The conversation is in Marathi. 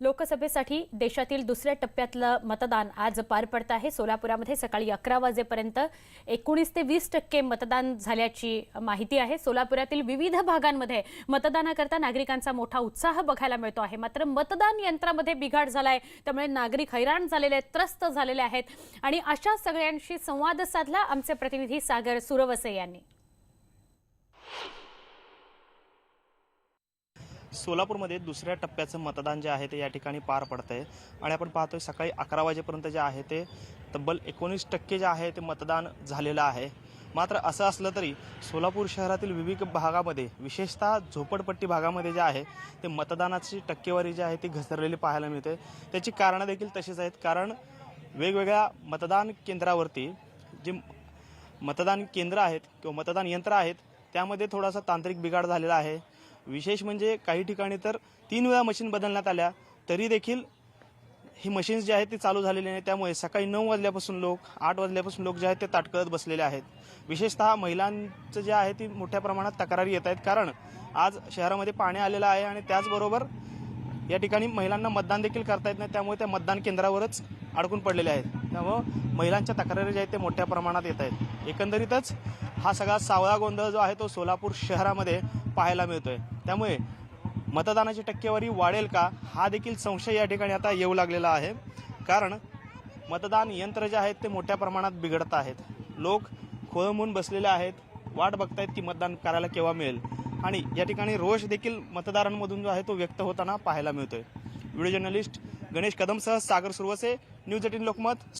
लोकसभेसाठी देशातील दुसऱ्या टप्प्यातलं मतदान आज पार पडत आहे. सोलापुरामध्ये सकाळी अकरा वाजेपर्यंत एकोणीस ते वीस टक्के मतदान झाल्याची माहिती आहे. सोलापुरातील विविध भागांमध्ये मतदानाकरता नागरिकांचा मोठा उत्साह बघायला मिळतो आहे. मात्र मतदान यंत्रामध्ये बिघाड झालाय. त्यामुळे नागरिक हैराण झालेले आहेत त्रस्त झालेले आहेत. आणि अशा सगळ्यांशी संवाद साधला आमचे प्रतिनिधी सागर सुरवसे यांनी. सोलापूरमध्ये दुसऱ्या टप्प्याचं मतदान जे आहे ते या ठिकाणी पार पडतं आहे आणि आपण पाहतोय सकाळी अकरा वाजेपर्यंत जे आहे ते तब्बल एकोणीस टक्के जे आहे ते मतदान झालेलं आहे. मात्र असं असलं तरी सोलापूर शहरातील विविध भागामध्ये विशेषतः झोपडपट्टी भागामध्ये जे आहे ते मतदानाची टक्केवारी जी आहे ती घसरलेली पाहायला मिळते. त्याची कारणं देखील तशीच आहेत. कारण वेगवेगळ्या मतदान केंद्रावरती जे मतदान केंद्र आहेत किंवा मतदान यंत्र आहेत त्यामध्ये थोडासा तांत्रिक बिघाड झालेला आहे. विशेष म्हणजे काही ठिकाणी तर तीन वेळा मशीन बदलण्यात आल्या तरी देखील ही मशीन्स जे आहेत ती चालू झालेली नाही त्यामुळे सकाळी नऊ वाजल्यापासून लोक आठ वाजल्यापासून लोक जे आहेत ते ताटकळत बसलेले आहेत. विशेषतः महिलांचं जे आहे ती मोठ्या प्रमाणात तक्रारी येत आहेत. कारण आज शहरामध्ये पाणी आलेलं आहे आणि त्याचबरोबर या ठिकाणी महिलांना मतदान देखील करता येत नाही त्यामुळे त्या मतदान केंद्रावरच अडकून पडलेले आहेत. त्यामुळं महिलांच्या तक्रारी ज्या आहेत ते मोठ्या प्रमाणात येत आहेत. एकंदरीतच हा सगळा सावळा गोंधळ जो आहे तो सोलापूर शहरामध्ये पाहायला मिळतोय. त्यामुळे मतदानाची टक्केवारी वाढेल का हा देखील संशय या ठिकाणी आता येऊ लागलेला आहे. कारण मतदान यंत्र जे आहेत ते मोठ्या प्रमाणात बिघडत आहेत. लोक खोळंबून बसलेले आहेत. वाट बघतायत की मतदान करायला केव्हा मिळेल. आणि या ठिकाणी रोष देखील मतदारांमधून जो आहे तो व्यक्त होताना पाहायला मिळतोय. व्हिडिओ जर्नलिस्ट गणेश कदमसह सागर सुरवसे न्यूज एटीन लोकमत